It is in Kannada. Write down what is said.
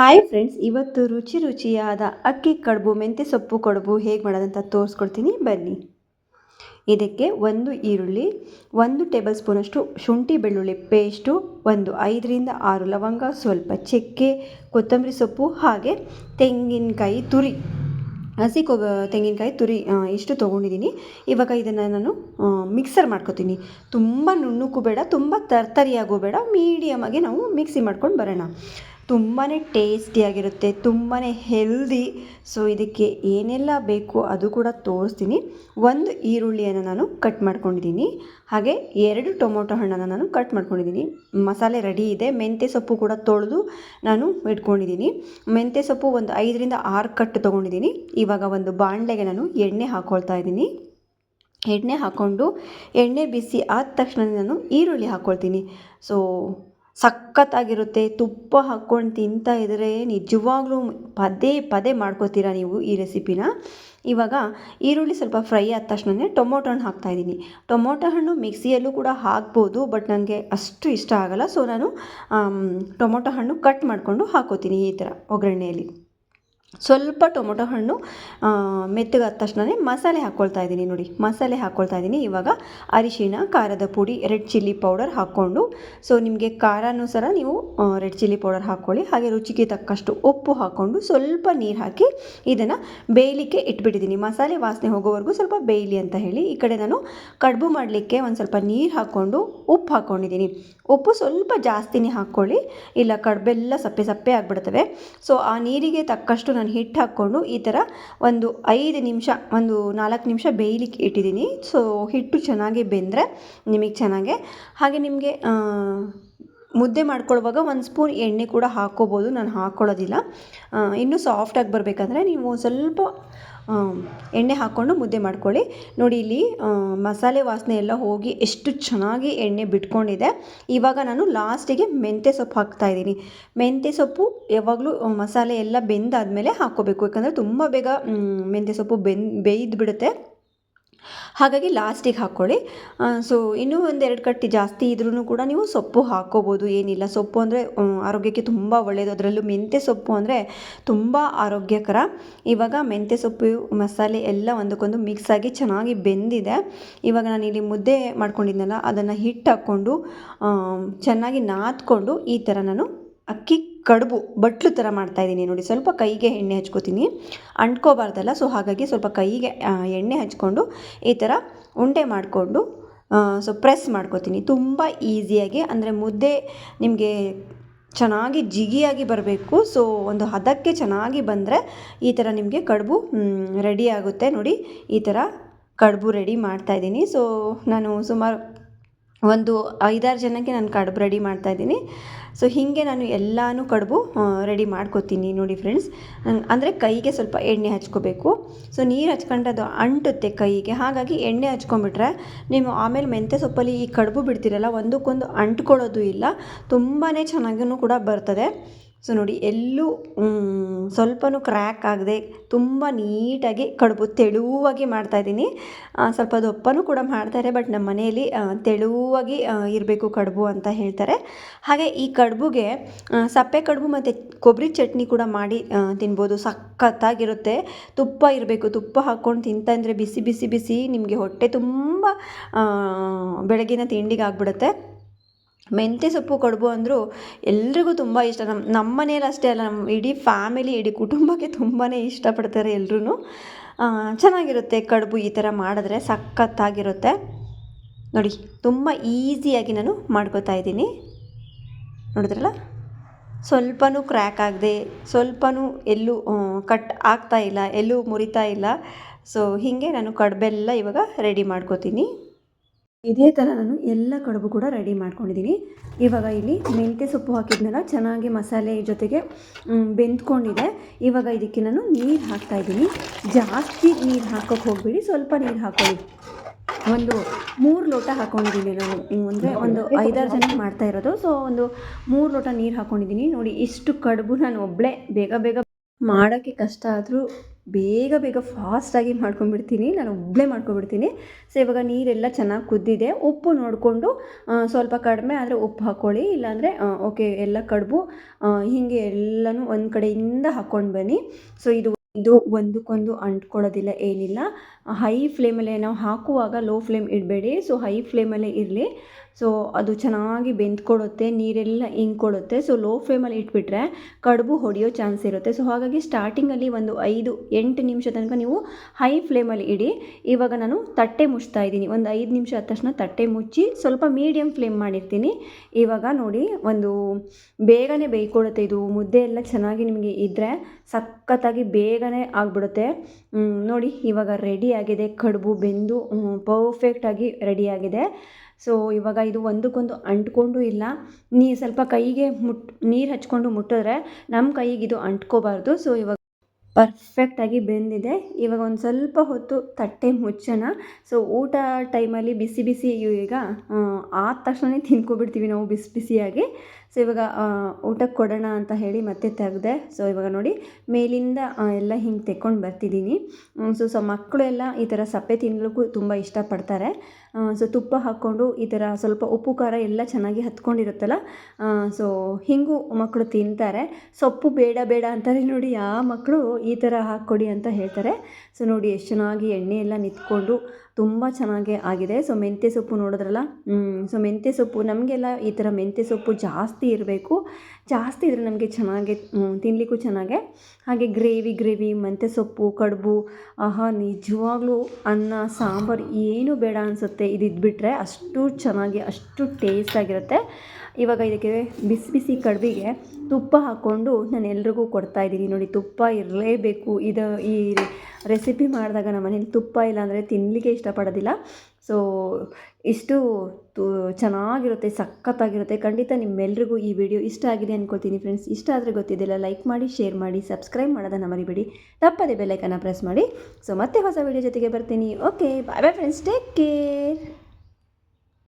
ಹಾಯ್ ಫ್ರೆಂಡ್ಸ್, ಇವತ್ತು ರುಚಿ ರುಚಿಯಾದ ಅಕ್ಕಿ, ಕಡುಬು, ಮೆಂತ್ಯ ಸೊಪ್ಪು, ಕಡುಬು ಹೇಗೆ ಮಾಡೋದಂತ ತೋರಿಸ್ಕೊಡ್ತೀನಿ. ಬನ್ನಿ. ಇದಕ್ಕೆ ಒಂದು ಈರುಳ್ಳಿ, ಒಂದು ಟೇಬಲ್ ಸ್ಪೂನಷ್ಟು ಶುಂಠಿ ಬೆಳ್ಳುಳ್ಳಿ ಪೇಸ್ಟು, ಒಂದು ಐದರಿಂದ ಆರು ಲವಂಗ, ಸ್ವಲ್ಪ ಚಕ್ಕೆ, ಕೊತ್ತಂಬರಿ ಸೊಪ್ಪು, ಹಾಗೆ ತೆಂಗಿನಕಾಯಿ ತುರಿ, ಹಸಿ ಕೊ, ತೆಂಗಿನಕಾಯಿ ತುರಿ ಇಷ್ಟು ತೊಗೊಂಡಿದ್ದೀನಿ. ಇವಾಗ ಇದನ್ನು ನಾನು ಮಿಕ್ಸರ್ ಮಾಡ್ಕೊತೀನಿ. ತುಂಬ ನುಣ್ಣುಕ್ಕೂ ಬೇಡ, ತುಂಬ ತರ್ತರಿಯಾಗೂ ಬೇಡ ಮೀಡಿಯಮಾಗಿ ನಾವು ಮಿಕ್ಸಿ ಮಾಡ್ಕೊಂಡು ಬರೋಣ. ತುಂಬಾ ಟೇಸ್ಟಿಯಾಗಿರುತ್ತೆ ತುಂಬಾ ಹೆಲ್ದಿ ಸೊ ಇದಕ್ಕೆ ಏನೆಲ್ಲ ಬೇಕು ಅದು ಕೂಡ ತೋರಿಸ್ತೀನಿ. ಒಂದು ಈರುಳ್ಳಿಯನ್ನು ನಾನು ಕಟ್ ಮಾಡ್ಕೊಂಡಿದ್ದೀನಿ. ಹಾಗೆ ಎರಡು ಟೊಮೊಟೊ ಹಣ್ಣನ್ನು ನಾನು ಕಟ್ ಮಾಡ್ಕೊಂಡಿದ್ದೀನಿ. ಮಸಾಲೆ ರೆಡಿ ಇದೆ. ಮೆಂತ್ಯ ಸೊಪ್ಪು ಕೂಡ ತೊಳೆದು ನಾನು ಇಟ್ಕೊಂಡಿದ್ದೀನಿ. ಮೆಂತ್ಯ ಸೊಪ್ಪು ಒಂದು ಐದರಿಂದ ಆರು ಕಟ್ ತೊಗೊಂಡಿದ್ದೀನಿ. ಇವಾಗ ಒಂದು ಬಾಣಲೆಗೆ ನಾನು ಎಣ್ಣೆ ಹಾಕ್ಕೊಳ್ತಾ ಇದ್ದೀನಿ. ಎಣ್ಣೆ ಹಾಕ್ಕೊಂಡು ಎಣ್ಣೆ ಬಿಸಿ ಆದ ತಕ್ಷಣ ನಾನು ಈರುಳ್ಳಿ ಹಾಕ್ಕೊಳ್ತೀನಿ ಸೊ ಸಖತ್ತಾಗಿರುತ್ತೆ. ತುಪ್ಪ ಹಾಕ್ಕೊಂಡು ತಿಂತಾ ಇದ್ದರೆ ನಿಜವಾಗ್ಲೂ ಪದೇ ಪದೇ ಮಾಡ್ಕೋತೀರಾ ನೀವು ಈ ರೆಸಿಪಿನ? ಇವಾಗ ಈರುಳ್ಳಿ ಸ್ವಲ್ಪ ಫ್ರೈ ಆದ ತಕ್ಷಣ ಟೊಮೊಟೊ ಹಣ್ಣು ಹಾಕ್ತಾಯಿದ್ದೀನಿ ಟೊಮೊಟೊ ಹಣ್ಣು ಮಿಕ್ಸಿಯಲ್ಲೂ ಕೂಡ ಹಾಕ್ಬೋದು, ಬಟ್ ನನಗೆ ಅಷ್ಟು ಇಷ್ಟ ಆಗಲ್ಲ. ಸೊ ನಾನು ಟೊಮೊಟೊ ಹಣ್ಣು ಕಟ್ ಮಾಡಿಕೊಂಡು ಹಾಕೋತೀನಿ ಈ ಥರ ಒಗ್ಗರಣೆಯಲ್ಲಿ. ಸ್ವಲ್ಪ ಟೊಮೊಟೊ ಹಣ್ಣು ಮೆತ್ತಗಾದ ತಕ್ಷಣ ಮಸಾಲೆ ಹಾಕ್ಕೊಳ್ತಾ ಇದ್ದೀನಿ ನೋಡಿ. ಮಸಾಲೆ ಹಾಕ್ಕೊಳ್ತಾ ಇದ್ದೀನಿ. ಇವಾಗ ಅರಿಶಿಣ, ಖಾರದ ಪುಡಿ, ರೆಡ್ ಚಿಲ್ಲಿ ಪೌಡರ್ ಹಾಕ್ಕೊಂಡು, ಸೊ ನಿಮಗೆ ಖಾರಾನುಸಾರ ನೀವು ರೆಡ್ ಚಿಲ್ಲಿ ಪೌಡರ್ ಹಾಕ್ಕೊಳ್ಳಿ. ಹಾಗೆ ರುಚಿಗೆ ತಕ್ಕಷ್ಟು ಉಪ್ಪು ಹಾಕ್ಕೊಂಡು ಸ್ವಲ್ಪ ನೀರು ಹಾಕಿ ಇದನ್ನು ಬೇಯಲಿಕ್ಕೆ ಇಟ್ಬಿಟ್ಟಿದ್ದೀನಿ. ಮಸಾಲೆ ವಾಸನೆ ಹೋಗೋವರೆಗೂ ಸ್ವಲ್ಪ ಬೇಯಲಿ ಅಂತ ಹೇಳಿ. ಈ ಕಡೆ ನಾನು ಕಡುಬು ಮಾಡಲಿಕ್ಕೆ ಒಂದು ಸ್ವಲ್ಪ ನೀರು ಹಾಕ್ಕೊಂಡು ಉಪ್ಪು ಹಾಕ್ಕೊಂಡಿದ್ದೀನಿ. ಉಪ್ಪು ಸ್ವಲ್ಪ ಜಾಸ್ತಿನೇ ಹಾಕ್ಕೊಳ್ಳಿ. ಇಲ್ಲ ಕಡುಬೆಲ್ಲ ಸಪ್ಪೆ ಸಪ್ಪೆ ಆಗಿಬಿಡ್ತವೆ. ಸೊ ಆ ನೀರಿಗೆ ತಕ್ಕಷ್ಟು ನಾನು ಹಿಟ್ಟು ಹಾಕ್ಕೊಂಡು ಈ ಥರ ಒಂದು ಐದು ನಿಮಿಷ, ಒಂದು ನಾಲ್ಕು ನಿಮಿಷ ಬೇಯಲಿಕ್ಕೆ ಇಟ್ಟಿದ್ದೀನಿ. ಸೊ ಹಿಟ್ಟು ಚೆನ್ನಾಗಿ ಬೆಂದರೆ ನಿಮಗೆ ಚೆನ್ನಾಗೆ. ಹಾಗೆ ನಿಮಗೆ ಮುದ್ದೆ ಮಾಡ್ಕೊಳ್ಳುವಾಗ ಒಂದು ಸ್ಪೂನ್ ಎಣ್ಣೆ ಕೂಡ ಹಾಕ್ಕೋಬೋದು. ನಾನು ಹಾಕ್ಕೊಳ್ಳೋದಿಲ್ಲ. ಇನ್ನೂ ಸಾಫ್ಟಾಗಿ ಬರಬೇಕಂದ್ರೆ ನೀವು ಸ್ವಲ್ಪ ಎಣ್ಣೆ ಹಾಕ್ಕೊಂಡು ಮುದ್ದೆ ಮಾಡ್ಕೊಳ್ಳಿ. ನೋಡಿ ಇಲ್ಲಿ ಮಸಾಲೆ ವಾಸನೆ ಎಲ್ಲ ಹೋಗಿ ಎಷ್ಟು ಚೆನ್ನಾಗಿ ಎಣ್ಣೆ ಬಿಟ್ಕೊಂಡಿದೆ. ಇವಾಗ ನಾನು ಲಾಸ್ಟಿಗೆ ಮೆಂತ್ಯ ಸೊಪ್ಪು ಹಾಕ್ತಾ ಇದ್ದೀನಿ. ಮೆಂತ್ಯ ಸೊಪ್ಪು ಯಾವಾಗಲೂ ಮಸಾಲೆ ಎಲ್ಲ ಬೆಂದಾದಮೇಲೆ ಹಾಕ್ಕೋಬೇಕು. ಯಾಕಂದರೆ ತುಂಬ ಬೇಗ ಮೆಂತ್ಯ ಸೊಪ್ಪು ಬೆಂದ್, ಬೇಯ್ದು ಬಿಡುತ್ತೆ. ಹಾಗಾಗಿ ಲಾಸ್ಟಿಗೆ ಹಾಕ್ಕೊಳ್ಳಿ. ಸೊ ಇನ್ನೂ ಒಂದೆರಡು ಕಟ್ಟಿ ಜಾಸ್ತಿ ಇದ್ರೂ ಕೂಡ ನೀವು ಸೊಪ್ಪು ಹಾಕ್ಕೋಬೋದು, ಏನಿಲ್ಲ. ಸೊಪ್ಪು ಅಂದರೆ ಆರೋಗ್ಯಕ್ಕೆ ತುಂಬ ಒಳ್ಳೆಯದು ಅದರಲ್ಲೂ ಮೆಂತ್ಯ ಸೊಪ್ಪು ಅಂದರೆ ತುಂಬ ಆರೋಗ್ಯಕರ. ಇವಾಗ ಮೆಂತ್ಯ ಸೊಪ್ಪು, ಮಸಾಲೆ ಎಲ್ಲ ಒಂದಕ್ಕೊಂದು ಮಿಕ್ಸ್ ಆಗಿ ಚೆನ್ನಾಗಿ ಬೆಂದಿದೆ. ಇವಾಗ ನಾನು ಇಲ್ಲಿ ಮುದ್ದೆ ಮಾಡ್ಕೊಂಡಿದ್ನಲ್ಲ, ಅದನ್ನು ಹಿಟ್ಟು ಹಾಕ್ಕೊಂಡು ಚೆನ್ನಾಗಿ ನಾದ್ಕೊಂಡು ಈ ಥರ ನಾನು ಅಕ್ಕಿ ಕಡುಬು ಬಟ್ಲು ಥರ ಮಾಡ್ತಾಯಿದ್ದೀನಿ ನೋಡಿ, ಸ್ವಲ್ಪ ಕೈಗೆ ಎಣ್ಣೆ ಹಚ್ಕೋತೀನಿ. ಅಂಟ್ಕೋಬಾರ್ದಲ್ಲ ಸೊ ಹಾಗಾಗಿ ಸ್ವಲ್ಪ ಕೈಗೆ ಎಣ್ಣೆ ಹಚ್ಕೊಂಡು ಈ ಥರ ಉಂಡೆ ಮಾಡಿಕೊಂಡು ಸೊ ಪ್ರೆಸ್ ಮಾಡ್ಕೋತೀನಿ. ತುಂಬ ಈಸಿಯಾಗಿ, ಅಂದರೆ ಮುದ್ದೆ ನಿಮಗೆ ಚೆನ್ನಾಗಿ ಜಿಗಿಯಾಗಿ ಬರಬೇಕು. ಸೊ ಒಂದು ಹದಕ್ಕೆ ಚೆನ್ನಾಗಿ ಬಂದರೆ ಈ ಥರ ನಿಮಗೆ ಕಡುಬು ರೆಡಿ ಆಗುತ್ತೆ. ನೋಡಿ, ಈ ಥರ ಕಡುಬು ರೆಡಿ ಮಾಡ್ತಾಯಿದ್ದೀನಿ ಸೊ ನಾನು ಸುಮಾರು ಒಂದು ಐದಾರು ಜನಕ್ಕೆ ನಾನು ಕಡುಬು ರೆಡಿ ಮಾಡ್ತಾ ಇದ್ದೀನಿ. ಸೊ ಹೀಗೆ ನಾನು ಎಲ್ಲನೂ ಕಡುಬು ರೆಡಿ ಮಾಡ್ಕೊತೀನಿ ನೋಡಿ ಫ್ರೆಂಡ್ಸ್ ಅಂದರೆ ಕೈಗೆ ಸ್ವಲ್ಪ ಎಣ್ಣೆ ಹಚ್ಕೋಬೇಕು. ಸೊ ನೀರು ಹಚ್ಕೊಂಡ್ರೆ ಅದು ಅಂಟುತ್ತೆ ಕೈಗೆ. ಹಾಗಾಗಿ ಎಣ್ಣೆ ಹಚ್ಕೊಂಬಿಟ್ರೆ ನೀವು ಆಮೇಲೆ ಮೆಂತ್ಯ ಸೊಪ್ಪಲ್ಲಿ ಈ ಕಡುಬು ಬಿಡ್ತೀರಲ್ಲ, ಒಂದಕ್ಕೊಂದು ಅಂಟ್ಕೊಳ್ಳೋದು ಇಲ್ಲ. ತುಂಬಾ ಚೆನ್ನಾಗೂ ಕೂಡ ಬರ್ತದೆ. ಸೊ ನೋಡಿ, ಎಲ್ಲೂ ಸ್ವಲ್ಪನೂ ಕ್ರ್ಯಾಕ್ ಆಗದೆ ತುಂಬ ನೀಟಾಗಿ ಕಡುಬು ತೆಳುವಾಗಿ ಮಾಡ್ತಾಯಿದ್ದೀನಿ ಸ್ವಲ್ಪ ದಪ್ಪನೂ ಕೂಡ ಮಾಡ್ತಾರೆ ಬಟ್ ನಮ್ಮ ಮನೆಯಲ್ಲಿ ತೆಳುವಾಗಿ ಇರಬೇಕು ಕಡುಬು ಅಂತ ಹೇಳ್ತಾರೆ. ಹಾಗೆ ಈ ಕಡುಬುಗೆ ಸಪ್ಪೆ ಕಡುಬು ಮತ್ತು ಕೊಬ್ಬರಿ ಚಟ್ನಿ ಕೂಡ ಮಾಡಿ ತಿನ್ಬೋದು. ಸಖತ್ತಾಗಿರುತ್ತೆ. ತುಪ್ಪ ಇರಬೇಕು, ತುಪ್ಪ ಹಾಕ್ಕೊಂಡು ತಿಂತಂದರೆ ಬಿಸಿ ಬಿಸಿ ಬಿಸಿ ನಿಮಗೆ ಹೊಟ್ಟೆ ತುಂಬ ಬೆಳಗಿನ ತಿಂಡಿಗೆ ಆಗ್ಬಿಡುತ್ತೆ. ಮೆಂತ್ಯ ಸೊಪ್ಪು, ಕಡುಬು ಅಂದರೂ ಎಲ್ರಿಗೂ ತುಂಬ ಇಷ್ಟ. ನಮ್ಮ ನಮ್ಮ ಮನೇಲಿ ಅಷ್ಟೇ ಅಲ್ಲ ನಮ್ಮ ಇಡೀ ಫ್ಯಾಮಿಲಿ, ಇಡೀ ಕುಟುಂಬಕ್ಕೆ ತುಂಬಾ ಇಷ್ಟಪಡ್ತಾರೆ ಎಲ್ರೂ ಚೆನ್ನಾಗಿರುತ್ತೆ ಕಡುಬು ಈ ಥರ ಮಾಡಿದ್ರೆ, ಸಖತ್ತಾಗಿರುತ್ತೆ. ನೋಡಿ, ತುಂಬ ಈಸಿಯಾಗಿ ನಾನು ಮಾಡ್ಕೋತಾ ಇದ್ದೀನಿ. ನೋಡಿದ್ರಲ್ಲ? ಸ್ವಲ್ಪನೂ ಕ್ರ್ಯಾಕ್ ಆಗದೆ, ಸ್ವಲ್ಪನೂ ಎಲ್ಲೂ ಕಟ್ ಆಗ್ತಾ ಇಲ್ಲ, ಎಲ್ಲೂ ಮುರಿತಾ ಇಲ್ಲ. ಸೊ ಹೀಗೆ ನಾನು ಕಡುಬೆಲ್ಲ ಇವಾಗ ರೆಡಿ ಮಾಡ್ಕೋತೀನಿ. ಇದೇ ಥರ ನಾನು ಎಲ್ಲ ಕಡುಬು ಕೂಡ ರೆಡಿ ಮಾಡ್ಕೊಂಡಿದ್ದೀನಿ. ಇವಾಗ ಇಲ್ಲಿ ಮೆಂತ್ಯ ಸೊಪ್ಪು ಹಾಕಿದ್ನಲ್ಲ, ಚೆನ್ನಾಗಿ ಮಸಾಲೆ ಜೊತೆಗೆ ಬೆಂದ್ಕೊಂಡಿದೆ. ಇವಾಗ ಇದಕ್ಕೆ ನಾನು ನೀರು ಹಾಕ್ತಾ ಇದ್ದೀನಿ. ಜಾಸ್ತಿ ನೀರು ಹಾಕೋಕ್ಕೆ ಹೋಗಬೇಡಿ, ಸ್ವಲ್ಪ ನೀರು ಹಾಕೊಳ್ಳಿ. ಒಂದು ಮೂರು ಲೋಟ ಹಾಕ್ಕೊಂಡಿದ್ದೀನಿ ನಾನು. ಅಂದರೆ ಒಂದು ಐದಾರು ಜನಕ್ಕೆ ಮಾಡ್ತಾ ಇರೋದು. ಸೊ ಒಂದು ಮೂರು ಲೋಟ ನೀರು ಹಾಕ್ಕೊಂಡಿದ್ದೀನಿ ನೋಡಿ, ಇಷ್ಟು ಕಡುಬು ನಾನು ಒಬ್ಬಳೇ ಬೇಗ ಬೇಗ ಮಾಡೋಕ್ಕೆ ಕಷ್ಟ ಆದರೂ ಬೇಗ ಬೇಗ ಫಾಸ್ಟಾಗಿ ಮಾಡ್ಕೊಂಡ್ಬಿಡ್ತೀನಿ, ನಾನು ಒಬ್ಬಳೇ ಮಾಡ್ಕೊಂಡ್ಬಿಡ್ತೀನಿ. ಸೊ ಇವಾಗ ನೀರೆಲ್ಲ ಚೆನ್ನಾಗಿ ಕುದ್ದಿದೆ. ಉಪ್ಪು ನೋಡಿಕೊಂಡು ಸ್ವಲ್ಪ ಕಡಿಮೆ ಆದರೆ ಉಪ್ಪು ಹಾಕ್ಕೊಳ್ಳಿ ಇಲ್ಲಾಂದರೆ ಓಕೆ, ಎಲ್ಲ ಕಡುಬು ಹೀಗೆ ಎಲ್ಲನೂ ಒಂದು ಕಡೆಯಿಂದ ಹಾಕ್ಕೊಂಡು ಬನ್ನಿ. ಸೊ ಇದು ಇದು ಒಂದಕ್ಕೊಂದು ಅಂಟ್ಕೊಳ್ಳೋದಿಲ್ಲ, ಏನಿಲ್ಲ. ಹೈ ಫ್ಲೇಮಲ್ಲೇ ನಾವು ಹಾಕುವಾಗ ಲೋ ಫ್ಲೇಮ್ ಇಡಬೇಡಿ. ಸೊ ಹೈ ಫ್ಲೇಮಲ್ಲೇ ಇರಲಿ. ಸೊ ಅದು ಚೆನ್ನಾಗಿ ಬೆಂದ್ಕೊಡುತ್ತೆ, ನೀರೆಲ್ಲ ಇಂಗ್ಕೊಡುತ್ತೆ ಸೊ ಲೋ ಫ್ಲೇಮಲ್ಲಿ ಇಟ್ಬಿಟ್ರೆ ಕಡುಬು ಹೊಡೆಯೋ ಚಾನ್ಸ್ ಇರುತ್ತೆ. ಸೊ ಹಾಗಾಗಿ ಸ್ಟಾರ್ಟಿಂಗಲ್ಲಿ ಒಂದು ಐದು, ಎಂಟು ನಿಮಿಷ ತನಕ ನೀವು ಹೈ ಫ್ಲೇಮಲ್ಲಿ ಇಡಿ. ಇವಾಗ ನಾನು ತಟ್ಟೆ ಮುಚ್ತಾ ಇದ್ದೀನಿ. ಒಂದು ಐದು ನಿಮಿಷ ಆದ ತಕ್ಷಣ ತಟ್ಟೆ ಮುಚ್ಚಿ ಸ್ವಲ್ಪ ಮೀಡಿಯಮ್ ಫ್ಲೇಮ್ ಮಾಡಿರ್ತೀನಿ. ಇವಾಗ ನೋಡಿ, ಒಂದು ಬೇಗನೆ ಬೇಯ್ಕೊಡುತ್ತೆ ಇದು. ಮುದ್ದೆ ಎಲ್ಲ ಚೆನ್ನಾಗಿ ನಿಮಗೆ ಇದ್ದರೆ ಸಖತ್ತಾಗಿ ಬೇಗನೆ ಆಗಿಬಿಡುತ್ತೆ. ನೋಡಿ ಇವಾಗ ರೆಡಿ ಆಗಿದೆ, ಕಡುಬು, ಬೆಂದು ಪರ್ಫೆಕ್ಟಾಗಿ ರೆಡಿಯಾಗಿದೆ ಸೊ ಇವಾಗ ಇದು ಒಂದಕ್ಕೊಂದು ಅಂಟ್ಕೊಂಡು ಇಲ್ಲ. ನೀ ಸ್ವಲ್ಪ ಕೈಗೆ ಮುಟ್, ನೀರು ಹಚ್ಕೊಂಡು ಮುಟ್ಟಿದ್ರೆ ನಮ್ಮ ಕೈಗೆ ಇದು ಅಂಟ್ಕೋಬಾರ್ದು. ಸೊ ಇವಾಗ ಪರ್ಫೆಕ್ಟಾಗಿ ಬೆಂದಿದೆ. ಇವಾಗ ಒಂದು ಸ್ವಲ್ಪ ಹೊತ್ತು ತಟ್ಟೆ ಮುಚ್ಚೋಣ. ಸೊ ಊಟ ಟೈಮಲ್ಲಿ ಬಿಸಿ ಬಿಸಿ ಈಗ ಆದ ತಕ್ಷಣ ತಿನ್ಕೊಬಿಡ್ತೀವಿ ನಾವು ಬಿಸಿ ಬಿಸಿಯಾಗಿ. ಸೊ ಇವಾಗ ಊಟಕ್ಕೆ ಕೊಡೋಣ ಅಂತ ಹೇಳಿ ಮತ್ತೆ ತೆಗೆದೆ, ಸೊ ಇವಾಗ ನೋಡಿ ಮೇಲಿಂದ ಎಲ್ಲ ಹಿಂಗೆ ತೆಕ್ಕೊಂಡು ಬರ್ತಿದ್ದೀನಿ. ಸೊ ಸೊ ಮಕ್ಕಳು ಎಲ್ಲ ಈ ಥರ ಸಪ್ಪೆ ತಿನ್ನಲಿಕ್ಕೂ ತುಂಬ ಇಷ್ಟಪಡ್ತಾರೆ. ಸೊ ತುಪ್ಪ ಹಾಕ್ಕೊಂಡು ಈ ಥರ ಸ್ವಲ್ಪ ಉಪ್ಪು, ಖಾರ ಎಲ್ಲ ಚೆನ್ನಾಗಿ ಹತ್ಕೊಂಡಿರುತ್ತಲ್ಲ ಸೊ ಹಿಂಗೂ ಮಕ್ಕಳು ತಿಂತಾರೆ. ಸೊಪ್ಪು ಬೇಡ ಬೇಡ ಅಂತಾರೆ ನೋಡಿ ಆ ಮಕ್ಕಳು ಈ ಥರ ಹಾಕ್ಕೊಡಿ ಅಂತ ಹೇಳ್ತಾರೆ. ಸೊ ನೋಡಿ, ಎಷ್ಟು ಚೆನ್ನಾಗಿ ಎಣ್ಣೆ ಎಲ್ಲ ನಿಂತ್ಕೊಂಡು ತುಂಬ ಚೆನ್ನಾಗೇ ಆಗಿದೆ. ಸೊ ಮೆಂತ್ಯ ಸೊಪ್ಪು ನೋಡಿದ್ರಲ್ಲ? ಸೊ ಮೆಂತ್ಯ ಸೊಪ್ಪು ನಮಗೆಲ್ಲ ಈ ಥರ ಮೆಂತ್ಯ ಸೊಪ್ಪು ಜಾಸ್ತಿ ಇರಬೇಕು. ಜಾಸ್ತಿ ಇದ್ದರೆ ನಮಗೆ ಚೆನ್ನಾಗೆ ತಿನ್ನಲಿಕ್ಕೂ ಚೆನ್ನಾಗೆ. ಹಾಗೆ ಗ್ರೇವಿ ಗ್ರೇವಿ, ಮೆಂತ್ಯ ಸೊಪ್ಪು, ಕಡುಬು, ಆಹಾ, ನಿಜವಾಗ್ಲೂ ಅನ್ನ, ಸಾಂಬಾರು, ಏನು ಬೇಡ ಅನಿಸುತ್ತೆ. ಇದು ಇದ್ಬಿಟ್ರೆ ಅಷ್ಟು ಚೆನ್ನಾಗಿ, ಅಷ್ಟು ಟೇಸ್ಟಾಗಿರುತ್ತೆ ಇವಾಗ ಇದಕ್ಕೆ ಬಿಸಿ ಬಿಸಿ ಕಡುಬಿಗೆ ತುಪ್ಪ ಹಾಕ್ಕೊಂಡು ನಾನು ಎಲ್ರಿಗೂ ಕೊಡ್ತಾಯಿದ್ದೀನಿ ನೋಡಿ, ತುಪ್ಪ ಇರಲೇಬೇಕು. ಇದು ಈ ರೆಸಿಪಿ ಮಾಡಿದಾಗ ನಮ್ಮ ಮನೇಲಿ ತುಪ್ಪ ಇಲ್ಲಾಂದರೆ ತಿನ್ನಲಿಕ್ಕೆ ಇಷ್ಟಪಡೋದಿಲ್ಲ. ಸೊ ಇಷ್ಟು ತು ಚೆನ್ನಾಗಿರುತ್ತೆ, ಸಖತ್ತಾಗಿರುತ್ತೆ. ಖಂಡಿತ ನಿಮ್ಮೆಲ್ರಿಗೂ ಈ ವಿಡಿಯೋ ಇಷ್ಟ ಆಗಿದೆ ಅಂದ್ಕೊಳ್ತೀನಿ ಫ್ರೆಂಡ್ಸ್. ಇಷ್ಟ ಆದರೆ ಗೊತ್ತಿದ್ದಿಲ್ಲ, ಲೈಕ್ ಮಾಡಿ, ಶೇರ್ ಮಾಡಿ, ಸಬ್ಸ್ಕ್ರೈಬ್ ಮಾಡೋದನ್ನು ಮರಿಬೇಡಿ. ತಪ್ಪದೆ ಬೆಲ್ಲೈಕನ್ನು ಪ್ರೆಸ್ ಮಾಡಿ. ಸೊ ಮತ್ತೆ ಹೊಸ ವಿಡಿಯೋ ಜೊತೆಗೆ ಬರ್ತೀನಿ. Okay bye bye friends take care